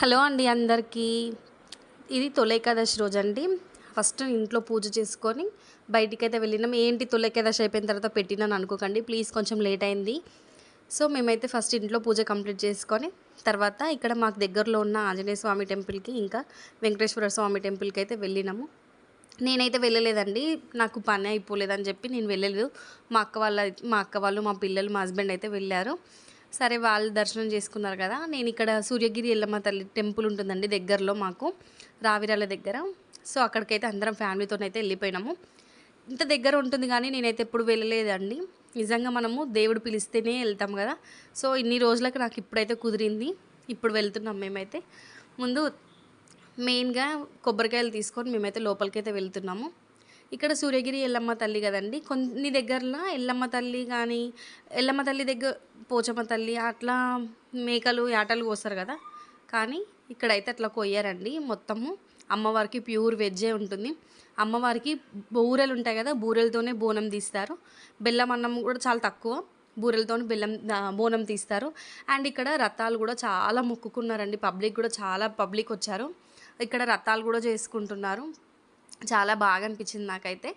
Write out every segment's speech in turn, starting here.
Hello అండి అందరికీ. ఇది తొలి ఏకాదశి రోజు అండి ఫస్ట్ ఇంట్లో పూజ చేసుకొని బయటికి అయితే వెళ్ళినాం. ఏంటి తొలి ఏకాదశి అయిపోయిన తర్వాత పెట్టినాను అనుకోకండి. ప్లీజ్ కొంచెం లేట్ అయింది. సో మేమైతే ఫస్ట్ ఇంట్లో పూజ కంప్లీట్ చేసుకొని తర్వాత ఇక్కడ మాకు దగ్గరలో ఉన్న ఆంజనేయ స్వామి టెంపుల్కి ఇంకా వెంకటేశ్వర స్వామి టెంపుల్కి అయితే వెళ్ళినాము. నేనైతే వెళ్ళలేదండి. నాకు పని అయిపోలేదని చెప్పి నేను వెళ్ళలేదు. మా అక్క వాళ్ళ మా అక్క వాళ్ళు మా పిల్లలు మా హస్బెండ్ అయితే వెళ్ళారు. సరే వాళ్ళు దర్శనం చేసుకున్నారు కదా నేను ఇక్కడ సూర్యగిరి ఎల్లమ్మ తల్లి టెంపుల్ ఉంటుందండి దగ్గరలో మాకు రావిరాల దగ్గర. సో అక్కడికైతే అందరం ఫ్యామిలీతో అయితే వెళ్ళిపోయినాము. ఇంత దగ్గర ఉంటుంది కానీ నేనైతే ఎప్పుడు వెళ్ళలేదండి. నిజంగా మనము దేవుడు పిలిస్తేనే వెళ్తాం కదా. సో ఇన్ని రోజులకు నాకు ఇప్పుడైతే కుదిరింది. ఇప్పుడు వెళ్తున్నాం మేమైతే. ముందు మెయిన్గా కొబ్బరికాయలు తీసుకొని మేమైతే లోపలికైతే వెళ్తున్నాము. ఇక్కడ సూర్యగిరి ఎల్లమ్మ తల్లి కదండి. కొన్ని దగ్గరలో ఎల్లమ్మ తల్లి కానీ ఎల్లమ్మ తల్లి దగ్గర పోచమ్మ తల్లి అట్లా మేకలు యాటలు కోస్తారు కదా. కానీ ఇక్కడైతే అట్లా కొయ్యారండి మొత్తము. అమ్మవారికి ప్యూర్ వెజ్జే ఉంటుంది. అమ్మవారికి బూరెలు ఉంటాయి కదా బూరెలతోనే బోనం తీస్తారు. బెల్లం అన్నం కూడా చాలా తక్కువ. బూరెలతో బెల్లం బోనం తీస్తారు. అండ్ ఇక్కడ రథాలు కూడా చాలా మొక్కుకున్నారండి. పబ్లిక్ కూడా చాలా పబ్లిక్ వచ్చారు. ఇక్కడ రథాలు కూడా చేసుకుంటున్నారు. చాలా బాగా అనిపించింది నాకైతే.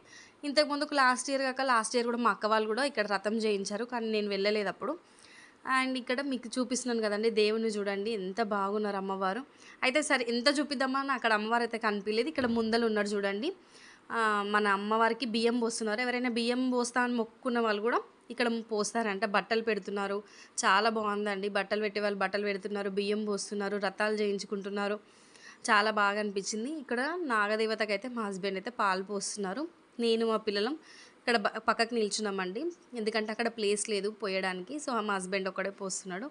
ఇంతకు ముందుకు లాస్ట్ ఇయర్ కాక లాస్ట్ ఇయర్ కూడా మా అక్క వాళ్ళు కూడా ఇక్కడ రథం చేయించారు కానీ నేను వెళ్ళలేదు అప్పుడు అండ్ ఇక్కడ మీకు చూపిస్తున్నాను కదండి దేవుని చూడండి ఎంత బాగున్నారు అమ్మవారు. అయితే సరే ఎంత చూపిద్దామని అక్కడ అమ్మవారు అయితే కనిపించలేదు ఇక్కడ ముందలు ఉన్నారు చూడండి. మన అమ్మవారికి బియ్యం పోస్తున్నారు. ఎవరైనా బియ్యం పోస్తా అని మొక్కుకున్న వాళ్ళు కూడా ఇక్కడ పోస్తారంట బట్టలు పెడుతున్నారు. చాలా బాగుందండి బట్టలు పెట్టే వాళ్ళు బట్టలు పెడుతున్నారు బియ్యం పోస్తున్నారు రథాలు చేయించుకుంటున్నారు. చాలా బాగా అనిపించింది. ఇక్కడ నాగదేవతకి అయితే మా హస్బెండ్ అయితే పాలు పోస్తున్నారు. నేను మా పిల్లలం ఇక్కడ పక్కకు నిల్చున్నామండి. ఎందుకంటే అక్కడ ప్లేస్ లేదు పోయడానికి. సో మా హస్బెండ్ ఒక్కడే పోస్తున్నాడు.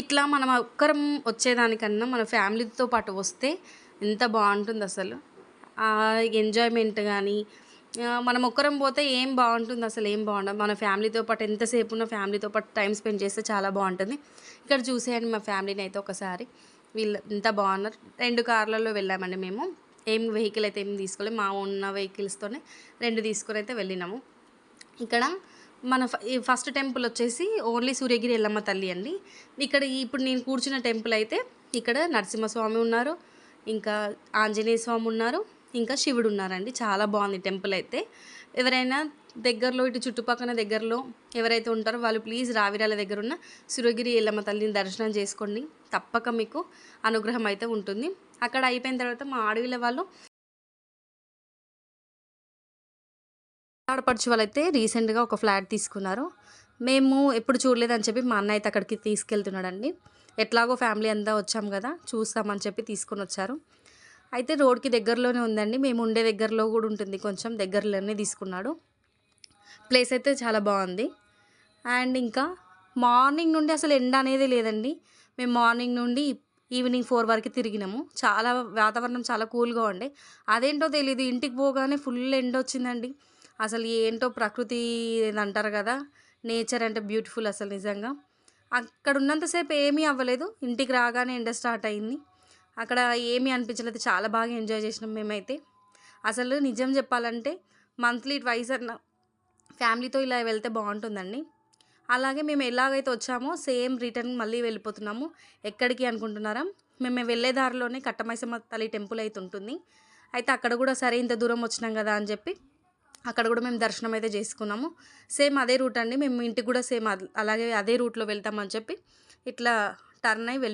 ఇట్లా మనం ఒక్కరం వచ్చేదానికన్నా మన ఫ్యామిలీతో పాటు వస్తే ఎంత బాగుంటుంది అసలు ఎంజాయ్మెంట్ కానీ మనం ఒక్కరం పోతే ఏం బాగుంటుంది? అసలు ఏం బాగుండదు. మన ఫ్యామిలీతో పాటు ఎంతసేపు ఉన్న ఫ్యామిలీతో పాటు టైం స్పెండ్ చేస్తే చాలా బాగుంటుంది. ఇక్కడ చూసేయండి మా ఫ్యామిలీని అయితే ఒకసారి. వీళ్ళు ఎంత బాగున్నారు. రెండు కార్లలో వెళ్ళామండి మేము. ఏం వెహికల్ అయితే ఏం తీసుకోలేదు. మా ఉన్న వెహికల్స్తోనే రెండు తీసుకొని అయితే వెళ్ళినాము. ఇక్కడ మన ఫస్ట్ టెంపుల్ వచ్చేసి ఓన్లీ సూర్యగిరి ఎల్లమ్మ తల్లి అండి. ఇక్కడ ఇప్పుడు నేను కూర్చున్న టెంపుల్ అయితే ఇక్కడ నరసింహస్వామి ఉన్నారు. ఇంకా ఆంజనేయ స్వామి ఉన్నారు. ఇంకా శివుడు ఉన్నారండి. చాలా బాగుంది టెంపుల్ అయితే. ఎవరైనా దగ్గరలో ఇటు చుట్టుపక్కల దగ్గరలో ఎవరైతే ఉంటారో వాళ్ళు ప్లీజ్ రావిరాల దగ్గర ఉన్న సురగిరి ఎల్లమ్మ తల్లిని దర్శనం చేసుకోండి. తప్పక మీకు అనుగ్రహం అయితే ఉంటుంది. అక్కడ అయిపోయిన తర్వాత మా అడవిల వాళ్ళు ఆడపడుచు వాళ్ళైతే రీసెంట్గా ఒక ఫ్లాట్ తీసుకున్నారు. మేము ఎప్పుడు చూడలేదని చెప్పి మా అన్న అయితే అక్కడికి తీసుకెళ్తున్నాడండి. ఎట్లాగో ఫ్యామిలీ అంతా వచ్చాం కదా చూస్తామని చెప్పి తీసుకొని వచ్చారు. అయితే రోడ్కి దగ్గరలోనే ఉందండి. మేము ఉండే దగ్గరలో కూడా ఉంటుంది. కొంచెం దగ్గరలోనే తీసుకున్నాడు. ప్లేస్ అయితే చాలా బాగుంది. అండ్ ఇంకా మార్నింగ్ నుండి అసలు ఎండ అనేది లేదండి. మేము మార్నింగ్ నుండి ఈవినింగ్ ఫోర్ వరకు తిరిగినాము. చాలా వాతావరణం చాలా కూల్గా ఉండే. అదేంటో తెలియదు ఇంటికి పోగానే ఫుల్ ఎండ వచ్చిందండి. అసలు ఏంటో ప్రకృతి అంటారు కదా. నేచర్ అంటే బ్యూటిఫుల్ అసలు నిజంగా. అక్కడ ఉన్నంతసేపు ఏమీ అవ్వలేదు. ఇంటికి రాగానే ఎండ స్టార్ట్ అయింది. అక్కడ ఏమీ అనిపించలేదు. చాలా బాగా ఎంజాయ్ చేసినాం మేమైతే. అసలు నిజం చెప్పాలంటే మంత్లీ ట్వైస్ అన్న ఫ్యామిలీతో ఇలా వెళ్తే బాగుంటుందండి. అలాగే మేము ఎలాగైతే వచ్చామో సేమ్ రిటర్న్ మళ్ళీ వెళ్ళిపోతున్నాము. ఎక్కడికి అనుకుంటున్నారా? మేము వెళ్ళే దారిలోనే కట్టమైసమ్మ తల్లి టెంపుల్ అయితే ఉంటుంది. అయితే అక్కడ కూడా సరే ఇంత దూరం వచ్చినాం కదా అని చెప్పి అక్కడ కూడా మేము దర్శనం అయితే చేసుకున్నాము. సేమ్ అదే రూట్ అండి. మేము ఇంటికి కూడా సేమ్ అలాగే అదే రూట్లో వెళ్తామని చెప్పి ఇట్లా టర్న్ అయి వెళ్ళి